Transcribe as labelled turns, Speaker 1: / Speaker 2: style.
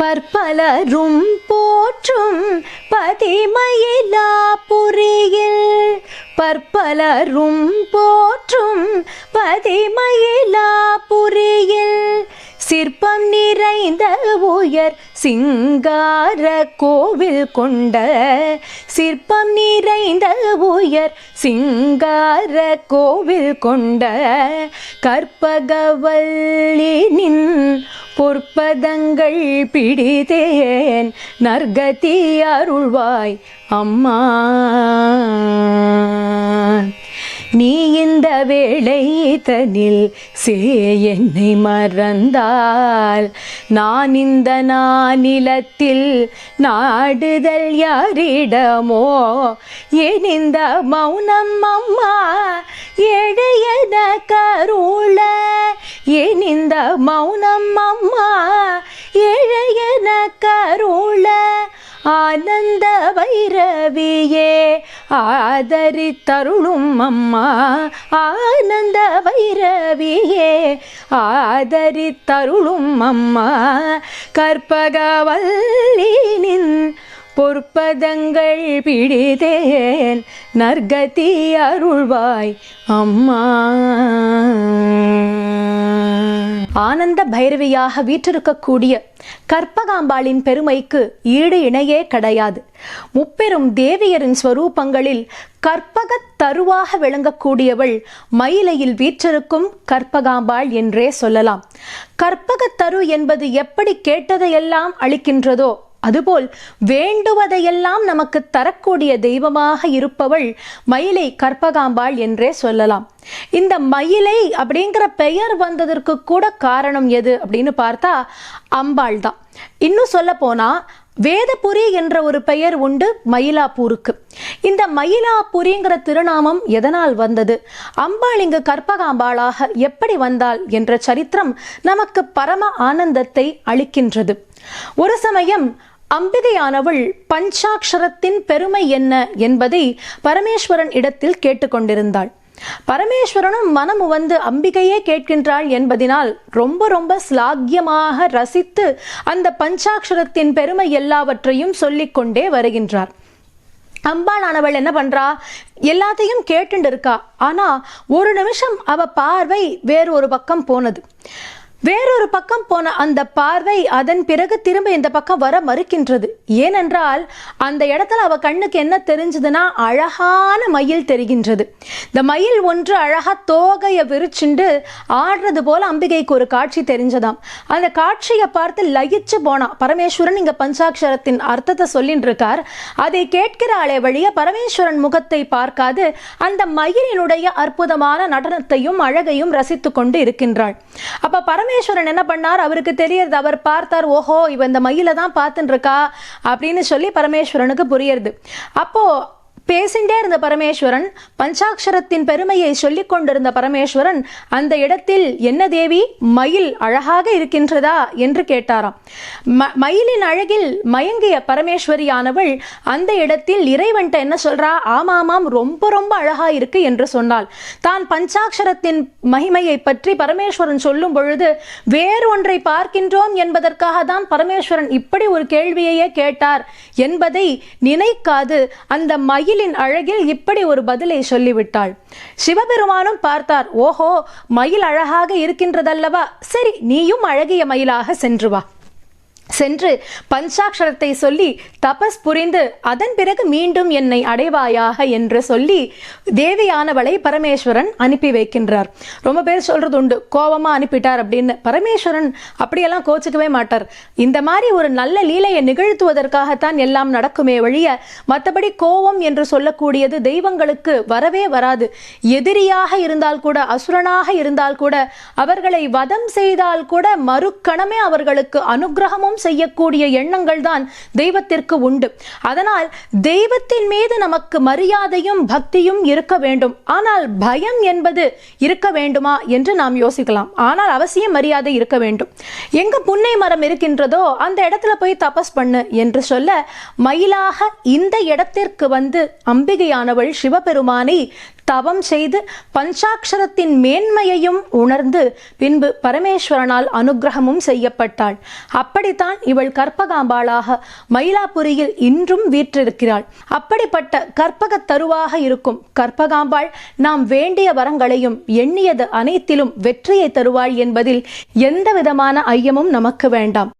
Speaker 1: பற்பலரும் போற்றும் பதிமயிலா புரியில். பற்பலரும் போற்றும் பதிமயிலா புரியில். சிற்பம் நிறைந்த உயர் சிங்கார கோவில் கொண்ட சிற்பம் நிறைந்த உயர் சிங்கார கோவில் கொண்ட கற்பகவல்லினின் பொற்பதங்கள் பிடித்தேன். நர்கதி அருள்வாய் அம்மா. நீ இந்த வேளை தனில் சே என்னை மறந்தால். நான் இந்த நானிலத்தில் நாடுதல் யாரிடமோ? ஏன் இந்த மௌனம் அம்மா எழையன கருள? ஏன் இந்த மௌனம் அம்மா எழையன கருள? ஆனந்த வைரவியே ஆதரி தருணும் அம்மா ஆனந்த வைரவியே. ஆதரி ஆதரித்தருளும் அம்மா கற்பகவல்லினின் பொற்பதங்கள் பிடித்தேன் நற்கதி அருள்வாய் அம்மா. ஆனந்த பைரவியாக வீற்றிருக்கக்கூடிய கற்பகாம்பாளின் பெருமைக்கு ஈடு இணையே கிடையாது. முப்பெரும் தேவியரின் ஸ்வரூபங்களில் கற்பக தருவாக விளங்கக்கூடியவள் மயிலையில் வீற்றிருக்கும் கற்பகாம்பாள் என்றே சொல்லலாம். கற்பகத் தரு என்பது எப்படி கேட்டதையெல்லாம் அளிக்கின்றதோ அதுபோல் வேண்டுவதையெல்லாம் நமக்கு தரக்கூடிய தெய்வமாக இருப்பவள் மயிலை கற்பகாம்பாள் என்றே சொல்லலாம். இந்த மயிலை அப்படிங்கிற பெயர் வந்ததற்கு கூட காரணம் எது அப்படின்னு பார்த்தா அம்பாள் தான். இன்னும் சொல்ல போனா வேதபுரி என்ற ஒரு பெயர் உண்டு மயிலாப்பூருக்கு. இந்த மயிலாப்புரிங்கிற திருநாமம் எதனால் வந்தது? அம்பாள் இங்கு கற்பகாம்பாளாக எப்படி வந்தாள் என்ற சரித்திரம் நமக்கு பரம ஆனந்தத்தை அளிக்கின்றது. ஒரு சமயம் அம்பிகையானவள் பஞ்சாட்சரத்தின் பெருமை என்ன என்பதை பரமேஸ்வரன் இடத்தில் கேட்டுக்கொண்டிருந்தாள். பரமேஸ்வரனும் மனம் வந்து அம்பிகையே கேட்கின்றாள் என்பதினால் ரொம்ப ரொம்ப ஸ்லாக்கியமாக ரசித்து அந்த பஞ்சாட்சரத்தின் பெருமை எல்லாவற்றையும் சொல்லிக்கொண்டே வருகின்றார். அம்பாளானவள் என்ன பண்றா? எல்லாத்தையும் கேட்டுண்டு இருக்கா. ஆனா ஒரு நிமிஷம் அவ பார்வை வேறு ஒரு பக்கம் போனது. வேறொரு பக்கம் போன அந்த பார்வை அதன் பிறகு திரும்ப இந்த பக்கம் வர மறுக்கின்றது. ஏனென்றால் அந்த இடத்துல அவ கண்ணுக்கு என்ன தெரிஞ்சதுன்னா அழகான மயில் தெரிகின்றது. இந்த மயில் ஒன்று அழகா தோகைய விரிச்சுண்டு ஆடுறது போல அம்பிகைக்கு ஒரு காட்சி தெரிஞ்சதாம். அந்த காட்சியை பார்த்து லயிச்சு போனா பரமேஸ்வரன் இங்க பஞ்சாட்சரத்தின் அர்த்தத்தை சொல்லின்றிருக்கார். இருக்கார் அதை கேட்கிறாளே வழிய பரமேஸ்வரன் முகத்தை பார்க்காது அந்த மயிலினுடைய அற்புதமான நடனத்தையும் அழகையும் ரசித்து கொண்டு இருக்கின்றாள். அப்ப பரமேஸ்வரன் என்ன பண்ணார்? அவருக்கு தெரியறது அவர் பார்த்தார் ஓஹோ இவ இந்த மயில தான் பார்த்துட்டு இருக்கா அப்படின்னு சொல்லி பரமேஸ்வரனுக்கு புரியறது. அப்போ பேசிண்டே இருந்த பரமேஸ்வரன் பஞ்சாட்சரத்தின் பெருமையை சொல்லிக் கொண்டிருந்த பரமேஸ்வரன் அந்த இடத்தில் என்ன தேவி? மயில் அழகாக இருக்கின்றதா? என்று கேட்டாராம். ம- மயிலின் அழகில் மயங்கிய பரமேஸ்வரியானவள் அந்த இடத்தில் இறைவன்ட்ட என்ன சொல்றா? ஆமாமாம் ரொம்ப ரொம்ப அழகா இருக்கு என்று சொன்னாள். தான் பஞ்சாட்சரத்தின் மகிமையை பற்றி பரமேஸ்வரன் சொல்லும் பொழுது வேறு ஒன்றை பார்க்கின்றோம் என்பதற்காக தான் பரமேஸ்வரன் இப்படி ஒரு கேள்வியையே கேட்டார். என்பதை நினைக்காது. அந்த மயில் மயிலின் அழகில் இப்படி ஒரு பதிலை சொல்லிவிட்டாள். சிவபெருமானும் பார்த்தார் ஓஹோ மயில் அழகாக இருக்கின்றதல்லவா? சரி நீயும் அழகிய மயிலாக சென்று வா. சென்று பஞ்சாட்சரத்தை சொல்லி தபஸ் புரிந்து அதன் பிறகு மீண்டும் என்னை அடைவாயாக? என்று சொல்லி தேவியானவளை பரமேஸ்வரன் அனுப்பி வைக்கின்றார். ரொம்ப பேர் சொல்றது உண்டு. கோபமா அனுப்பிட்டார் அப்படின்னு. பரமேஸ்வரன் அப்படியெல்லாம் கோச்சிக்கவே மாட்டார். இந்த மாதிரி ஒரு நல்ல லீலையை நிகழ்த்துவதற்காகத்தான் எல்லாம் நடக்குமே வழிய மற்றபடி கோபம் என்று சொல்லக்கூடியது தெய்வங்களுக்கு வரவே வராது. எதிரியாக இருந்தால் கூட அசுரனாக இருந்தால் கூட அவர்களை வதம் செய்தால் கூட மறுக்கணமே அவர்களுக்கு அனுக்கிரகமும் செய்யக்கூடிய எண்ணங்கள் தான் தெய்வத்திற்கு உண்டு. அதனால் தெய்வத்தின் மீது நமக்கு மரியாதையும் பக்தியும் இருக்க வேண்டும். ஆனால் பயம் என்பது இருக்க வேண்டுமா என்று நாம் யோசிக்கலாம். ஆனால் அவசியம் மரியாதை இருக்க வேண்டும். எங்க புன்னை மரம் இருக்கின்றதோ அந்த இடத்துல போய் தபஸ் பண்ணு என்று சொல்ல மயிலாக இந்த இடத்திற்கு வந்து அம்பிகையானவள் சிவபெருமானை தவம் செய்து பஞ்சாட்சரத்தின் மேன்மையையும் உணர்ந்து பின்பு பரமேஸ்வரனால் அனுக்கிரகமும் செய்யப்பட்டாள். அப்படித்தான் இவள் கற்பகாம்பாளாக மயிலாப்புரியில் இன்றும் வீற்றிருக்கிறாள். அப்படிப்பட்ட கற்பகத் தருவாக இருக்கும் கற்பகாம்பாள் நாம் வேண்டிய வரங்களையும் எண்ணியது அனைத்திலும் வெற்றியை தருவாள் என்பதில் எந்த விதமான ஐயமும் நமக்கு வேண்டாம்.